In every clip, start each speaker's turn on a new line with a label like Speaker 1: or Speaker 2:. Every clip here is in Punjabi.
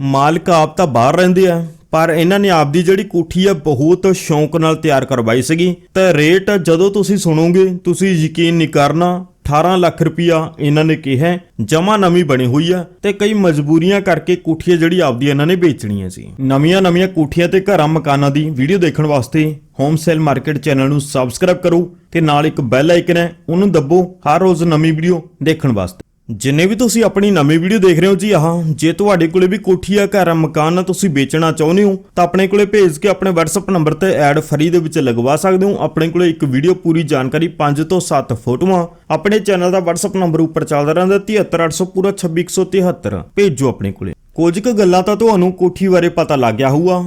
Speaker 1: ਮਾਲਕ ਆਪ ਤਾਂ ਬਾਹਰ ਰਹਿੰਦੇ ਆ, ਪਰ ਇਹਨਾਂ ਨੇ ਆਪਦੀ ਜਿਹੜੀ ਕੋਠੀ ਆ ਬਹੁਤ ਸ਼ੌਂਕ ਨਾਲ ਤਿਆਰ ਕਰਵਾਈ ਸੀਗੀ। ਤਾਂ ਰੇਟ ਜਦੋਂ ਤੁਸੀਂ ਸੁਣੋਗੇ, ਤੁਸੀਂ ਯਕੀਨ ਨਹੀਂ ਕਰਨਾ 18 ਲੱਖ ਰੁਪਇਆ ਇਹਨਾਂ ਨੇ ਕਿਹਾ ਜਮਾ ਨਵੀਂ ਬਣੀ ਹੋਈ ਆ ਤੇ ਕਈ ਮਜਬੂਰੀਆਂ ਕਰਕੇ ਕੋਠੀਆਂ ਜਿਹੜੀ ਆਪਦੀ ਇਹਨਾਂ ਨੇ ਵੇਚਣੀਆਂ ਸੀ। ਨਵੀਆਂ ਨਵੀਆਂ ਕੋਠੀਆਂ ਤੇ ਘਰਾਂ ਮਕਾਨਾਂ ਦੀ ਵੀਡੀਓ ਦੇਖਣ ਵਾਸਤੇ ਹੋਮ ਸੇਲ ਮਾਰਕੀਟ ਚੈਨਲ ਨੂੰ ਸਬਸਕ੍ਰਾਈਬ ਕਰੋ ਤੇ ਨਾਲ ਇੱਕ ਬੈਲ ਆਈਕਨ ਹੈ, ਉਹਨੂੰ ਦੱਬੋ ਹਰ ਰੋਜ਼ ਨਵੀਂ ਵੀਡੀਓ ਦੇਖਣ ਵਾਸਤੇ। ਜਿੰਨੇ ਵੀ ਤੁਸੀਂ ਆਪਣੀ ਨਵੀਂ ਵੀਡੀਓ ਦੇਖ ਰਹੇ ਹੋ ਜੀ, ਆਹ, ਜੇ ਤੁਹਾਡੇ ਕੋਲੇ ਵੀ ਕੋਠੀ ਆ, ਘਰ ਆ, ਮਕਾਨ ਆ, ਤੁਸੀਂ ਵੇਚਣਾ ਚਾਹੁੰਦੇ ਹੋ, ਤਾਂ ਆਪਣੇ ਕੋਲੇ ਭੇਜ ਕੇ ਆਪਣੇ WhatsApp ਨੰਬਰ ਤੇ ਐਡ ਫਰੀ ਦੇ ਵਿੱਚ ਲਗਵਾ ਸਕਦੇ ਹੋ। ਆਪਣੇ ਕੋਲੇ ਇੱਕ ਵੀਡੀਓ ਪੂਰੀ ਜਾਣਕਾਰੀ 5 ਤੋਂ 7 ਫੋਟੋਆਂ। ਆਪਣੇ ਚੈਨਲ ਦਾ WhatsApp ਨੰਬਰ ਉੱਪਰ ਚੱਲਦਾ ਰਹਿੰਦਾ 73800 ਪੂਰਾ 26173 ਭੇਜੋ ਆਪਣੇ ਕੋਲੇ। ਕੁਝ ਕੁ ਗੱਲਾਂ ਤਾਂ ਤੁਹਾਨੂੰ ਕੋਠੀ ਬਾਰੇ ਪਤਾ ਲੱਗ ਗਿਆ ਹੋਊਗਾ।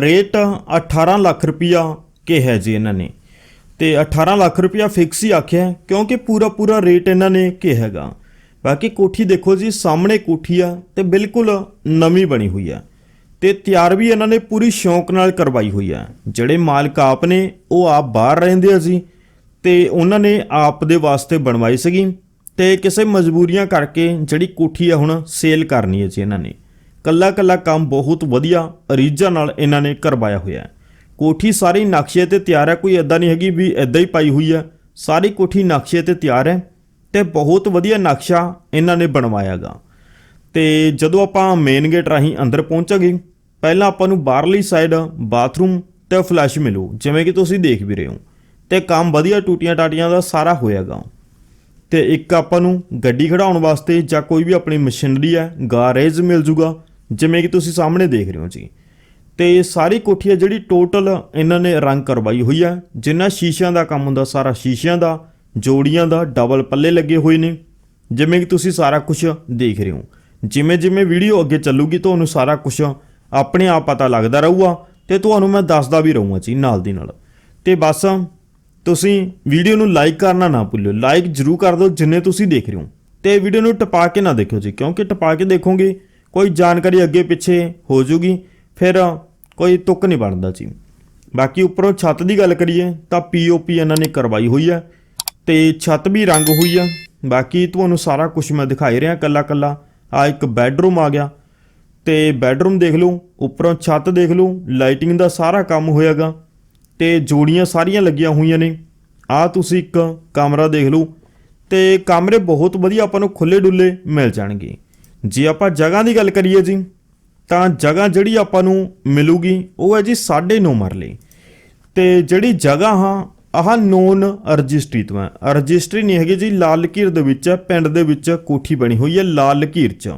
Speaker 1: ਰੇਟ 18 ਲੱਖ ਰੁਪਇਆ ਕਿਹਾ ਜੀ ਇਹਨਾਂ ਨੇ। ਤੇ 18 ਲੱਖ ਰੁਪਇਆ ਫਿਕਸ ਹੀ ਆਖਿਆ, ਕਿਉਂਕਿ ਪੂਰਾ ਪੂਰਾ ਰੇਟ ਇਹਨਾਂ ਨੇ ਕਿਹਾਗਾ ਬਾਕੀ ਕੋਠੀ ਦੇਖੋ ਜੀ, ਸਾਹਮਣੇ ਕੋਠੀ ਆ ਤੇ ਬਿਲਕੁਲ ਨਵੀਂ ਬਣੀ ਹੋਈ ਆ। ਤੇ ਤਿਆਰ ਵੀ ਇਹਨਾਂ ਨੇ ਪੂਰੀ ਸ਼ੌਂਕ ਨਾਲ ਕਰਵਾਈ ਹੋਈ ਆ। ਜਿਹੜੇ ਮਾਲਕ ਆਪ ਨੇ, ਉਹ ਆਪ ਬਾਹਰ ਰਹਿੰਦੇ ਆ ਜੀ। ਤੇ ਉਹਨਾਂ ਨੇ ਆਪ ਦੇ ਵਾਸਤੇ ਬਣਵਾਈ ਸੀਗੀ। ਤੇ ਕਿਸੇ ਮਜਬੂਰੀਆਂ ਕਰਕੇ ਜਿਹੜੀ ਕੋਠੀ ਆ ਹੁਣ ਸੇਲ ਕਰਨੀ ਹੈ ਜੀ ਇਹਨਾਂ ਨੇ। ਕੱਲਾ ਕੱਲਾ ਕੰਮ ਬਹੁਤ ਵਧੀਆ ਰੀਝਾਂ ਨਾਲ ਇਹਨਾਂ ਨੇ ਕਰਵਾਇਆ ਹੋਇਆ। ਹੈ ਕੋਠੀ ਸਾਰੀ ਨਕਸ਼ੇ ਤੇ ਤਿਆਰ ਹੈ ਕੋਈ ਐਦਾਂ ਨਹੀਂ ਹੈਗੀ ਵੀ ਐਦਾਂ ਹੀ ਪਾਈ ਹੋਈ ਹੈ ਸਾਰੀ ਕੋਠੀ ਨਕਸ਼ੇ ਤੇ ਤਿਆਰ ਹੈ। ਤੇ ਬਹੁਤ ਵਧੀਆ ਨਕਸ਼ਾ ਇਹਨਾਂ ਨੇ ਬਣਵਾਇਆਗਾ। ਤੇ ਜਦੋਂ ਆਪਾਂ ਮੇਨ ਗੇਟ ਰਾਹੀਂ ਅੰਦਰ ਪਹੁੰਚਾਂਗੇ, ਪਹਿਲਾਂ ਆਪਾਂ ਨੂੰ ਬਾਹਰਲੀ ਸਾਈਡ ਬਾਥਰੂਮ ਤੇ ਫਲੈਸ਼ ਮਿਲੂ, ਜਿਵੇਂ ਕਿ ਤੁਸੀਂ ਦੇਖ ਵੀ ਰਹੇ ਹੋ। ਤੇ ਕੰਮ ਵਧੀਆ ਟੂਟੀਆਂ ਟਾਟੀਆਂ ਦਾ ਸਾਰਾ ਹੋਇਆਗਾ। ਤੇ ਇੱਕ ਆਪਾਂ ਨੂੰ ਗੱਡੀ ਖੜਾਉਣ ਵਾਸਤੇ ਜਾਂ ਕੋਈ ਵੀ ਆਪਣੀ ਮਸ਼ੀਨਰੀ ਹੈ ਗਾਰੇਜ ਮਿਲ ਜੂਗਾ, ਜਿਵੇਂ ਕਿ ਤੁਸੀਂ ਸਾਹਮਣੇ ਦੇਖ ਰਹੇ ਹੋ ਜੀ। ਤੇ ਸਾਰੀ ਕੋਠੀ ਹੈ ਜਿਹੜੀ ਟੋਟਲ ਇਹਨਾਂ ਨੇ ਰੰਗ ਕਰਵਾਈ ਹੋਈ ਹੈ, ਜਿੰਨਾ ਸ਼ੀਸ਼ਿਆਂ ਦਾ ਕੰਮ ਹੁੰਦਾ, ਸਾਰਾ ਸ਼ੀਸ਼ਿਆਂ ਦਾ ਜੋੜੀਆਂ ਦਾ ਡਬਲ ਪੱਲੇ ਲੱਗੇ ਹੋਏ ਨੇ। ਜਿਵੇਂ ਕਿ ਤੁਸੀਂ ਸਾਰਾ ਕੁਝ ਦੇਖ ਰਹੇ ਹੋ। ਜਿਵੇਂ ਜਿਵੇਂ ਵੀਡੀਓ ਅੱਗੇ ਚੱਲੂਗੀ, ਤੁਹਾਨੂੰ ਸਾਰਾ ਕੁਝ ਆਪਣੇ ਆਪ ਪਤਾ ਲੱਗਦਾ ਰਹੂਗਾ ਤੇ ਤੁਹਾਨੂੰ ਮੈਂ ਦੱਸਦਾ ਵੀ ਰਹੂੰਗਾ ਜੀ ਨਾਲ ਦੀ ਨਾਲ। ਤੇ ਬਸ ਤੁਸੀਂ ਵੀਡੀਓ ਨੂੰ ਲਾਈਕ ਕਰਨਾ ਨਾ ਭੁੱਲਿਓ। ਲਾਈਕ ਜਰੂਰ ਕਰ ਦਿਓ ਜਿੰਨੇ ਤੁਸੀਂ ਦੇਖ ਰਹੇ ਹੋ। ਤੇ ਵੀਡੀਓ ਨੂੰ ਟਪਾ ਕੇ ਨਾ ਦੇਖਿਓ ਜੀ, ਕਿਉਂਕਿ ਟਪਾ ਕੇ ਦੇਖੋਗੇ, ਕੋਈ ਜਾਣਕਾਰੀ ਅੱਗੇ ਪਿੱਛੇ ਹੋ ਜੂਗੀ, ਫਿਰ ਕੋਈ ਤੁੱਕ ਨਹੀਂ ਬਣਦਾ ਜੀ। ਬਾਕੀ ਉੱਪਰੋਂ ਛੱਤ ਦੀ ਗੱਲ ਕਰੀਏ, ਤਾਂ ਪੀਓਪੀ ਇਹਨਾਂ ਨੇ ਕਰਵਾਈ ਹੋਈ ਹੈ। ਤੇ ਛੱਤ ਵੀ ਰੰਗ ਹੋਈ ਆ। ਬਾਕੀ ਤੁਹਾਨੂੰ ਸਾਰਾ ਕੁਝ ਮੈਂ ਦਿਖਾਈ ਰਿਹਾ ਕੱਲਾ ਕੱਲਾ। ਆ ਇੱਕ ਬੈੱਡਰੂਮ ਆ ਗਿਆ। ਤੇ ਬੈੱਡਰੂਮ ਦੇਖ ਲਓ, ਉੱਪਰੋਂ ਛੱਤ ਦੇਖ ਲਓ, ਲਾਈਟਿੰਗ ਦਾ ਸਾਰਾ ਕੰਮ ਹੋਇਆਗਾ। ਤੇ ਜੋੜੀਆਂ ਸਾਰੀਆਂ ਲੱਗੀਆਂ ਹੋਈਆਂ ਨੇ। ਆ ਤੁਸੀਂ ਇੱਕ ਕਮਰਾ ਦੇਖ ਲਓ। ਤੇ ਕਮਰੇ ਬਹੁਤ ਵਧੀਆ ਆਪਾਂ ਨੂੰ ਖੁੱਲੇ ਡੁੱਲੇ ਮਿਲ ਜਾਣਗੇ। ਜੇ ਆਪਾਂ ਜਗ੍ਹਾ ਦੀ ਗੱਲ ਕਰੀਏ ਜੀ, ਤਾਂ ਜਗ੍ਹਾ ਜਿਹੜੀ ਆਪਾਂ ਨੂੰ ਮਿਲੂਗੀ, ਉਹ ਹੈ ਜੀ 9.5 ਮਰਲੇ। ਤੇ ਜਿਹੜੀ ਜਗ੍ਹਾ ਹਾਂ ਆਹ ਨੋਨ ਰਜਿਸਟਰੀ ਤੋਂ ਹੈ। ਰਜਿਸਟਰੀ ਨਹੀਂ ਹੈਗੀ ਜੀ ਲਾਲ ਲਕੀਰ ਦੇ ਵਿੱਚ ਹੈ, ਪਿੰਡ ਦੇ ਵਿੱਚ ਕੋਠੀ ਬਣੀ ਹੋਈ ਹੈ ਲਾਲ ਲਕੀਰ 'ਚ।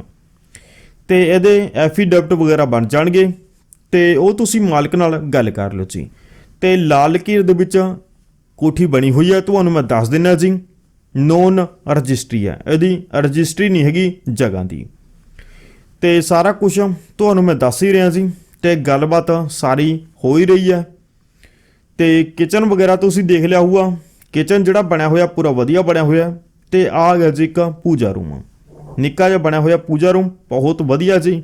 Speaker 1: ਤੇ ਇਹਦੇ ਐਫੀਡੈਵਿਟ ਵਗੈਰਾ ਬਣ ਜਾਣਗੇ। ਤੇ ਉਹ ਤੁਸੀਂ ਮਾਲਕ ਨਾਲ ਗੱਲ ਕਰ ਲਓ ਜੀ। ਤੇ ਲਾਲ ਲਕੀਰ ਦੇ ਵਿੱਚ ਕੋਠੀ ਬਣੀ ਹੋਈ ਹੈ ਤੁਹਾਨੂੰ ਮੈਂ ਦੱਸ ਦਿੰਦਾ ਜੀ। ਨੋਨ ਰਜਿਸਟਰੀ ਹੈ। ਇਹਦੀ ਰਜਿਸਟਰੀ ਨਹੀਂ ਹੈਗੀ ਜਗ੍ਹਾ ਦੀ। ਤੇ ਸਾਰਾ ਕੁਝ ਤੁਹਾਨੂੰ ਮੈਂ ਦੱਸ ਹੀ ਰਿਹਾ ਜੀ। ਤੇ ਗੱਲਬਾਤ ਸਾਰੀ ਹੋ ਹੀ ਰਹੀ ਹੈ। ਤੇ ਕਿਚਨ ਵਗੈਰਾ ਤੁਸੀਂ ਦੇਖ ਲਿਆ ਹੋਊਗਾ। ਕਿਚਨ ਜਿਹੜਾ ਬਣਿਆ ਹੋਇਆ ਪੂਰਾ ਵਧੀਆ ਬਣਿਆ ਹੋਇਆ ਤੇ ਆ ਗਿਆ ਜੀ ਇੱਕ ਪੂਜਾ ਰੂਮ ਨਿੱਕਾ ਜਿਹਾ ਬਣਿਆ ਹੋਇਆ ਪੂਜਾ ਰੂਮ ਬਹੁਤ ਵਧੀਆ ਜੀ।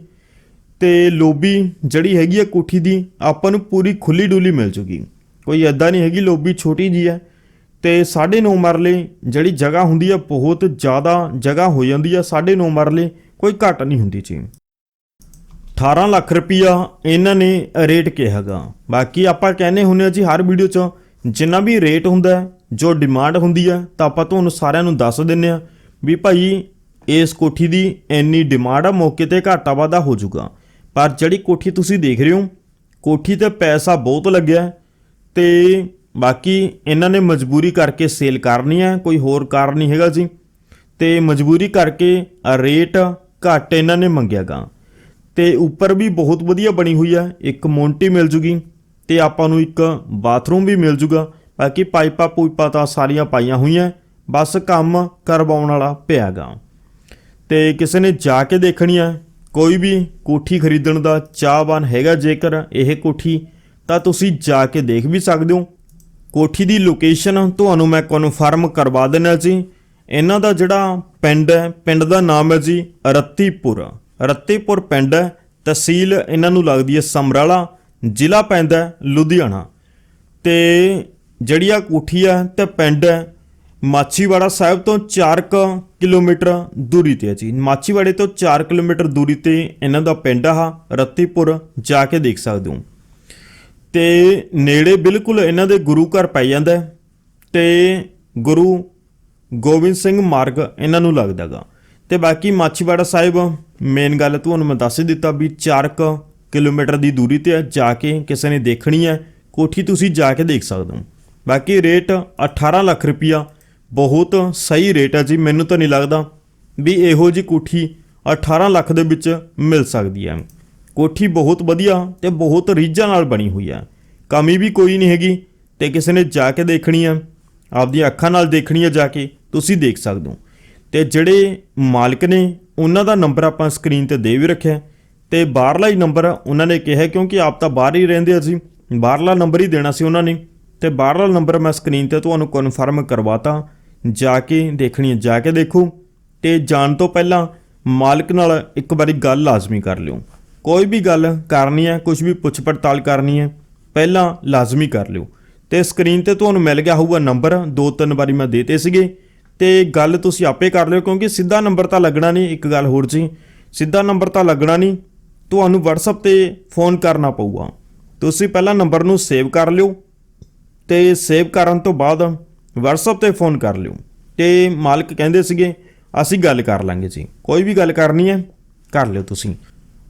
Speaker 1: ਤੇ ਲੋਬੀ ਜਿਹੜੀ ਹੈਗੀ ਹੈ ਕੋਠੀ ਦੀ, ਆਪਾਂ ਨੂੰ ਪੂਰੀ ਖੁੱਲੀ ਡੁੱਲੀ ਮਿਲ ਜੂਗੀ। ਕੋਈ ਐਦਾਂ ਨਹੀਂ ਹੈਗੀ, ਲੋਬੀ ਛੋਟੀ ਜੀ ਹੈ। ਤੇ 9.5 ਮਰਲੇ ਜਿਹੜੀ ਜਗ੍ਹਾ ਹੁੰਦੀ ਆ ਬਹੁਤ ਜ਼ਿਆਦਾ ਜਗ੍ਹਾ ਹੋ ਜਾਂਦੀ ਆ 9.5 ਮਰਲੇ ਕੋਈ ਘੱਟ ਨਹੀਂ ਹੁੰਦੀ ਜੀ। 18 ਲੱਖ ਰੁਪਈਆ ਇਹਨਾਂ ਨੇ ਰੇਟ ਕਿਹਾਗਾ ਬਾਕੀ ਆਪਾਂ ਕਹਿੰਦੇ ਹੁੰਦੇ ਆ ਜੀ ਹਰ ਵੀਡੀਓ 'ਚ, ਜਿੰਨਾ ਵੀ ਰੇਟ ਹੁੰਦਾ ਜੋ ਡਿਮਾਂਡ ਹੁੰਦੀ ਆ ਤਾਂ ਆਪਾਂ ਤੁਹਾਨੂੰ ਸਾਰਿਆਂ ਨੂੰ ਦੱਸ ਦਿੰਨੇ ਆ ਵੀ ਭਾਈ ਇਸ ਕੋਠੀ ਦੀ ਇੰਨੀ ਡਿਮਾਂਡ ਆ, ਮੌਕੇ ਤੇ ਘਾਟਾ ਵਾਧਾ ਹੋ ਜਾਊਗਾ। ਪਰ ਜਿਹੜੀ ਕੋਠੀ ਤੁਸੀਂ ਦੇਖ ਰਹੇ ਹੋ, ਕੋਠੀ ਤੇ ਪੈਸਾ ਬਹੁਤ ਲੱਗਿਆ ਹੈ ਤੇ ਬਾਕੀ ਇਹਨਾਂ ਨੇ ਮਜਬੂਰੀ ਕਰਕੇ ਸੇਲ ਕਰਨੀ ਹੈ, ਕੋਈ ਹੋਰ ਕਾਰਨ ਨਹੀਂ ਹੈਗਾ ਜੀ। ਤੇ ਮਜਬੂਰੀ ਕਰਕੇ ਰੇਟ ਘੱਟ ਇਹਨਾਂ ਨੇ ਮੰਗਿਆਗਾ ਤੇ ਉੱਪਰ ਵੀ ਬਹੁਤ ਵਧੀਆ ਬਣੀ ਹੋਈ ਹੈ ਇੱਕ ਮੋਂਟੀ ਮਿਲ ਜੂਗੀ ਤੇ ਆਪਾਂ ਨੂੰ ਇੱਕ ਬਾਥਰੂਮ ਵੀ ਮਿਲ ਜੂਗਾ। ਬਾਕੀ ਪਾਈਪਾਂ ਪੂਈਪਾਂ ਤਾਂ ਸਾਰੀਆਂ ਪਾਈਆਂ ਹੋਈਆਂ। ਬਸ ਕੰਮ ਕਰਵਾਉਣ ਵਾਲਾ ਪਿਆਗਾ। ਤੇ ਕਿਸੇ ਨੇ ਜਾ ਕੇ ਦੇਖਣੀ ਹੈ ਕੋਈ ਵੀ ਕੋਠੀ ਖਰੀਦਣ ਦਾ ਚਾਹਵਾਨ ਹੈਗਾ ਜੇਕਰ ਇਹ ਕੋਠੀ, ਤਾਂ ਤੁਸੀਂ ਜਾ ਕੇ ਦੇਖ ਵੀ ਸਕਦੇ ਹੋ। ਕੋਠੀ ਦੀ ਲੋਕੇਸ਼ਨ ਤੁਹਾਨੂੰ ਮੈਂ ਕਨਫਰਮ ਕਰਵਾ ਦਿੰਦਾ ਜੀ। ਇਹਨਾਂ ਦਾ ਜਿਹੜਾ ਪਿੰਡ ਹੈ, ਪਿੰਡ ਦਾ ਨਾਮ ਹੈ ਜੀ ਰੱਤੀਪੁਰ। ਰੱਤੀਪੁਰ ਪਿੰਡ ਹੈ ਤਹਿਸੀਲ ਇਹਨਾਂ ਨੂੰ ਲੱਗਦੀ ਹੈ ਸਮਰਾਲਾ, ਜ਼ਿਲ੍ਹਾ ਪੈਂਦਾ ਲੁਧਿਆਣਾ। ਤੇ ਜਿਹੜੀ ਆ ਕੋਠੀ ਆ ਤੇ ਪਿੰਡ ਹੈ ਮਾਛੀਵਾੜਾ ਸਾਹਿਬ ਤੋਂ 4 ਕੁ ਕਿਲੋਮੀਟਰ ਦੂਰੀ ਤੇ ਹੈ ਜੀ। ਮਾਛੀਵਾੜੇ ਤੋਂ 4 ਕਿਲੋਮੀਟਰ ਦੂਰੀ ਤੇ ਇਹਨਾਂ ਦਾ ਪਿੰਡ ਆ ਰੱਤੀਪੁਰ, ਜਾ ਕੇ ਦੇਖ ਸਕਦੇ ਹੋ। ਤੇ ਨੇੜੇ ਬਿਲਕੁਲ ਇਹਨਾਂ ਦੇ ਗੁਰੂ ਘਰ ਪੈ ਜਾਂਦਾ ਹੈ ਤੇ ਗੁਰੂ ਗੋਬਿੰਦ ਸਿੰਘ ਮਾਰਗ ਇਹਨਾਂ ਨੂੰ ਲੱਗਦਾਗਾ ਤੇ ਬਾਕੀ ਮਾਛੀਵਾੜਾ ਸਾਹਿਬ ਮੇਨ ਗੱਲ ਤੁਹਾਨੂੰ ਮੈਂ ਦੱਸ ਹੀ ਦਿੱਤਾ ਵੀ 4 ਕੁ ਕਿਲੋਮੀਟਰ ਦੀ ਦੂਰੀ ਤੇ ਹੈ ਜਾ ਕੇ ਕਿਸੇ ਨੇ ਦੇਖਣੀ ਹੈ। ਕੋਠੀ ਤੁਸੀਂ ਜਾ ਕੇ ਦੇਖ ਸਕਦੇ ਹੋ। ਬਾਕੀ ਰੇਟ 18 ਲੱਖ ਰੁਪਿਆ ਬਹੁਤ ਸਹੀ ਰੇਟ ਹੈ ਜੀ, ਮੈਨੂੰ ਤਾਂ ਨਹੀਂ ਲੱਗਦਾ ਵੀ ਇਹੋ ਜੀ ਕੋਠੀ 18 ਲੱਖ ਦੇ ਵਿੱਚ ਮਿਲ ਸਕਦੀ ਹੈ। ਕੋਠੀ ਬਹੁਤ ਵਧੀਆ ਤੇ ਬਹੁਤ ਰੀਝਾਂ ਨਾਲ ਬਣੀ ਹੋਈ ਹੈ। ਕਮੀ ਵੀ ਕੋਈ ਨਹੀਂ ਹੈਗੀ ਤੇ ਕਿਸੇ ਨੇ ਜਾ ਕੇ ਦੇਖਣੀ ਹੈ। ਆਪਦੀਆਂ ਅੱਖਾਂ ਨਾਲ ਦੇਖਣੀ ਹੈ ਜਾ ਕੇ, ਤੁਸੀਂ ਦੇਖ ਸਕਦੇ ਹੋ। ਤੇ ਜਿਹੜੇ ਮਾਲਕ ਨੇ, ਉਹਨਾਂ ਦਾ ਨੰਬਰ ਆਪਾਂ ਸਕਰੀਨ ਤੇ ਦੇ ਵੀ ਰੱਖਿਆ ਤੇ ਬਾਹਰਲਾ ਹੀ ਨੰਬਰ ਉਹਨਾਂ ਨੇ ਕਿਹਾ ਕਿਉਂਕਿ ਆਪ ਤਾਂ ਬਾਹਰ ਹੀ ਰਹਿੰਦੇ ਅਸੀਂ। ਬਾਹਰਲਾ ਨੰਬਰ ਹੀ ਦੇਣਾ ਸੀ ਉਹਨਾਂ ਨੇ। ਤੇ ਬਾਹਰਲਾ ਨੰਬਰ ਮੈਂ ਸਕਰੀਨ ਤੇ ਤੁਹਾਨੂੰ ਕਨਫਰਮ ਕਰਵਾਤਾ। ਜਾ ਕੇ ਦੇਖਣੀ ਹੈ, ਜਾ ਕੇ ਦੇਖੋ। ਤੇ ਜਾਣ ਤੋਂ ਪਹਿਲਾਂ ਮਾਲਕ ਨਾਲ ਇੱਕ ਵਾਰੀ ਗੱਲ ਲਾਜ਼ਮੀ ਕਰ ਲਿਓ। ਕੋਈ ਵੀ ਗੱਲ ਕਰਨੀ ਹੈ ਕੁਝ ਵੀ ਪੁੱਛ ਪੜਤਾਲ ਕਰਨੀ ਹੈ, ਪਹਿਲਾਂ ਲਾਜ਼ਮੀ ਕਰ ਲਿਓ। ਤੇ ਸਕਰੀਨ ਤੇ ਤੁਹਾਨੂੰ ਮਿਲ ਗਿਆ ਹੋਊਗਾ ਨੰਬਰ ਦੋ ਤਿੰਨ ਵਾਰੀ ਮੈਂ ਦੇਤੇ ਸੀਗੇ। ਤੇ ਗੱਲ ਤੁਸੀਂ ਆਪੇ ਕਰ ਲਿਓ, ਕਿਉਂਕਿ ਸਿੱਧਾ ਨੰਬਰ ਤਾਂ ਲੱਗਣਾ ਨਹੀਂ, ਇੱਕ ਗੱਲ ਹੋਰ ਜੀ। ਸਿੱਧਾ ਨੰਬਰ ਤਾਂ ਲੱਗਣਾ ਨਹੀਂ, ਤੁਹਾਨੂੰ WhatsApp ਤੇ ਫੋਨ ਕਰਨਾ ਪਊਗਾ। ਤੁਸੀਂ ਪਹਿਲਾਂ ਨੰਬਰ ਨੂੰ ਸੇਵ ਕਰ ਲਿਓ ਤੇ ਸੇਵ ਕਰਨ ਤੋਂ ਬਾਅਦ WhatsApp ਤੇ ਫੋਨ ਕਰ ਲਿਓ। ਤੇ ਮਾਲਕ ਕਹਿੰਦੇ ਸੀਗੇ, ਅਸੀਂ ਗੱਲ ਕਰ ਲਾਂਗੇ ਜੀ। ਕੋਈ ਵੀ ਗੱਲ ਕਰਨੀ ਹੈ, ਕਰ ਲਿਓ ਤੁਸੀਂ।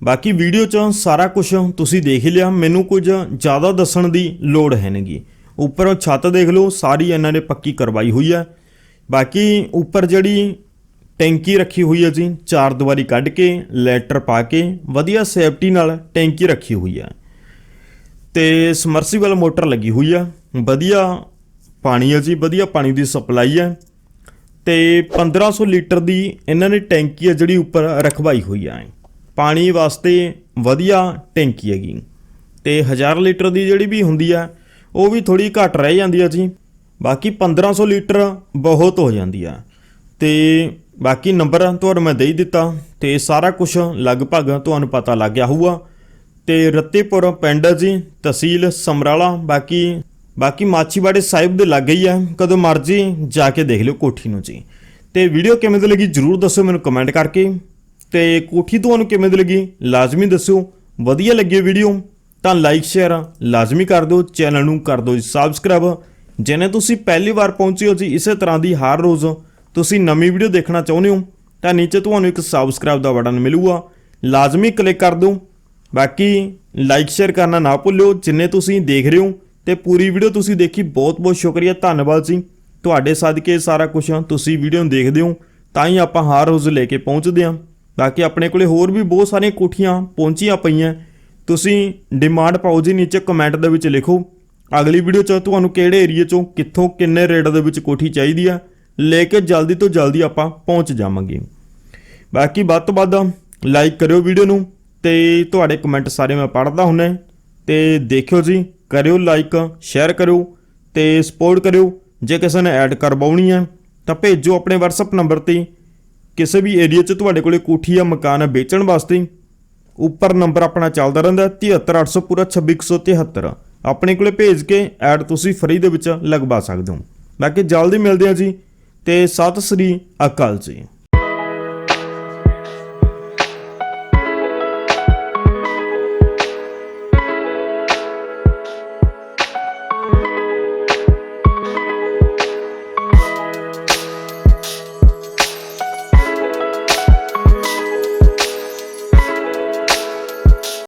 Speaker 1: ਬਾਕੀ ਵੀਡੀਓ 'ਚ ਸਾਰਾ ਕੁਝ ਤੁਸੀਂ ਦੇਖ ਲਿਆ। ਮੈਨੂੰ ਕੁਝ ਜ਼ਿਆਦਾ ਦੱਸਣ ਦੀ ਲੋੜ ਹੈ ਨਹੀਂਗੀ ਉੱਪਰੋਂ ਛੱਤ ਦੇਖ ਲਓ, ਸਾਰੀ ਇਹਨਾਂ ਨੇ ਪੱਕੀ ਕਰਵਾਈ ਹੋਈ ਹੈ। ਬਾਕੀ ਉੱਪਰ ਜਿਹੜੀ ਟੈਂਕੀ ਰੱਖੀ ਹੋਈ ਹੈ ਜੀ, ਚਾਰ ਦੀਵਾਰੀ ਕੱਢ ਕੇ, ਲੈਟਰ ਪਾ ਕੇ, ਵਧੀਆ ਸੇਫਟੀ ਨਾਲ ਟੈਂਕੀ ਰੱਖੀ ਹੋਈ ਹੈ। ਤੇ ਸਮਰਸੀਬਲ ਮੋਟਰ ਲੱਗੀ ਹੋਈ ਆ, ਵਧੀਆ ਪਾਣੀ ਹੈ ਜੀ, ਵਧੀਆ ਪਾਣੀ ਦੀ ਸਪਲਾਈ ਹੈ। ਤੇ 1500 ਲੀਟਰ ਦੀ ਇਹਨਾਂ ਨੇ ਟੈਂਕੀ ਹੈ ਜਿਹੜੀ ਉੱਪਰ ਰਖਵਾਈ ਹੋਈ ਆ। ਪਾਣੀ ਵਾਸਤੇ ਵਧੀਆ ਟੈਂਕੀ ਹੈਗੀ। ਤੇ 1000 ਲੀਟਰ ਦੀ ਜਿਹੜੀ ਵੀ ਹੁੰਦੀ ਆ, ਉਹ ਵੀ ਥੋੜੀ ਘੱਟ ਰਹਿ ਜਾਂਦੀ ਆ ਜੀ। ਬਾਕੀ 1500 ਲੀਟਰ ਬਹੁਤ ਹੋ ਜਾਂਦੀ ਆ। ਤੇ ਬਾਕੀ ਨੰਬਰ ਤੁਹਾਨੂੰ ਮੈਂ ਦੇ ਹੀ ਦਿੱਤਾ। ਤੇ ਸਾਰਾ ਕੁਝ ਲਗਭਗ ਤੁਹਾਨੂੰ ਪਤਾ ਲੱਗ ਗਿਆ ਹੋਊਗਾ। ਤੇ ਰੱਤੇਪੁਰ ਪਿੰਡ ਜੀ, ਤਹਿਸੀਲ ਸਮਰਾਲਾ, ਬਾਕੀ ਬਾਕੀ ਮਾਚੀਵਾੜੇ ਸਾਹਿਬ ਦੇ ਲਾਗੇ ਹੀ ਆ। ਕਦੋਂ ਮਰਜ਼ੀ ਜਾ ਕੇ ਦੇਖ ਲਿਓ ਕੋਠੀ ਨੂੰ ਜੀ। ਤੇ ਵੀਡੀਓ ਕਿਵੇਂ ਦੀ ਲੱਗੀ ਜਰੂਰ ਦੱਸੋ ਮੈਨੂੰ ਕਮੈਂਟ ਕਰਕੇ। ਤੇ ਕੋਠੀ ਤੁਹਾਨੂੰ ਕਿਵੇਂ ਦੀ ਲੱਗੀ ਲਾਜ਼ਮੀ ਦੱਸਿਓ। ਵਧੀਆ ਲੱਗੀ ਵੀਡੀਓ ਤਾਂ ਲਾਈਕ ਸ਼ੇਅਰ ਲਾਜ਼ਮੀ ਕਰ ਦਿਓ। ਚੈਨਲ ਨੂੰ ਕਰ ਦਿਓ ਸਬਸਕ੍ਰਾਈਬ ਜਿਹਨੇ ਤੁਸੀਂ ਪਹਿਲੀ ਵਾਰ ਪਹੁੰਚੇ ਹੋ ਜੀ ਇਸੇ ਤਰ੍ਹਾਂ ਦੀ ਹਰ ਰੋਜ਼ ਤੁਸੀਂ ਨਵੀਂ ਵੀਡੀਓ ਦੇਖਣਾ ਚਾਹੁੰਦੇ ਹੋ, ਤਾਂ ਨੀਚੇ ਤੁਹਾਨੂੰ ਇੱਕ ਸਬਸਕ੍ਰਾਈਬ ਦਾ ਬਟਨ ਮਿਲੂਗਾ। ਲਾਜ਼ਮੀ ਕਲਿੱਕ ਕਰ ਦਿਓ। ਬਾਕੀ ਲਾਈਕ ਸ਼ੇਅਰ ਕਰਨਾ ਨਾ ਭੁੱਲਿਓ। ਜਿੰਨੇ ਤੁਸੀਂ ਦੇਖ ਰਹੇ ਹੋ ਤੇ ਪੂਰੀ ਵੀਡੀਓ ਤੁਸੀਂ ਦੇਖੀ ਬਹੁਤ ਬਹੁਤ ਸ਼ੁਕਰੀਆ। ਧੰਨਵਾਦ ਜੀ। ਤੁਹਾਡੇ ਸਦਕੇ ਸਾਰਾ ਕੁਝ ਤੁਸੀਂ ਵੀਡੀਓ ਨੂੰ ਦੇਖਦੇ ਹੋ, ਤਾਂ ਹੀ ਆਪਾਂ ਹਰ ਰੋਜ਼ ਲੈ ਕੇ ਪਹੁੰਚਦੇ ਹਾਂ। ਬਾਕੀ ਆਪਣੇ ਕੋਲੇ ਹੋਰ ਵੀ ਬਹੁਤ ਸਾਰੀਆਂ ਕੋਠੀਆਂ ਪਹੁੰਚੀਆਂ ਪਈਆਂ। ਤੁਸੀਂ ਡਿਮਾਂਡ ਪਾਓ ਜੀ, ਨੀਚੇ ਕਮੈਂਟ ਦੇ ਵਿੱਚ ਲਿਖੋ। ਅਗਲੀ ਵੀਡੀਓ 'ਚ ਤੁਹਾਨੂੰ ਕਿਹੜੇ ਏਰੀਆ 'ਚੋਂ ਕਿੱਥੋਂ ਕਿੰਨੇ ਰੇਟ ਦੇ ਵਿੱਚ ਕੋਠੀ ਚਾਹੀਦੀ ਆ, ਲੈ ਕੇ ਜਲਦੀ ਤੋਂ ਜਲਦੀ ਆਪਾਂ ਪਹੁੰਚ ਜਾਵਾਂਗੇ। ਬਾਕੀ ਵੱਧ ਤੋਂ ਵੱਧ ਲਾਈਕ ਕਰਿਓ ਵੀਡੀਓ ਨੂੰ ਤੇ ਤੁਹਾਡੇ ਕਮੈਂਟ ਸਾਰੇ ਮੈਂ ਪੜ੍ਹਦਾ ਹੁੰਨਾ ਤੇ ਦੇਖਿਓ ਜੀ, ਕਰਿਓ ਲਾਈਕ ਸ਼ੇਅਰ ਕਰਿਓ ਤੇ ਸਪੋਰਟ ਕਰਿਓ। ਜੇ ਕਿਸੇ ਨੇ ਐਡ ਕਰਵਾਉਣੀ ਹੈ ਤਾਂ ਭੇਜੋ ਆਪਣੇ WhatsApp ਨੰਬਰ ਤੇ। ਕਿਸੇ ਵੀ ਏਰੀਆ 'ਚ ਤੁਹਾਡੇ ਕੋਲੇ ਕੋਠੀ ਜਾਂ ਮਕਾਨ ਹੈ ਵੇਚਣ ਵਾਸਤੇ, ਉੱਪਰ ਨੰਬਰ ਆਪਣਾ ਚੱਲਦਾ ਰਹਿੰਦਾ 73800 ਪੂਰਾ 26173 ਆਪਣੇ ਕੋਲੇ ਭੇਜ ਕੇ ਐਡ ਤੁਸੀਂ ਫ੍ਰੀ ਦੇ ਵਿੱਚ ਲਗਵਾ ਸਕਦੇ ਹੋ। ਬਾਕੀ ਜਲਦੀ ਮਿਲਦੇ ਹਾਂ ਜੀ ਤੇ ਸਤਿ ਸ੍ਰੀ ਅਕਾਲ ਜੀ।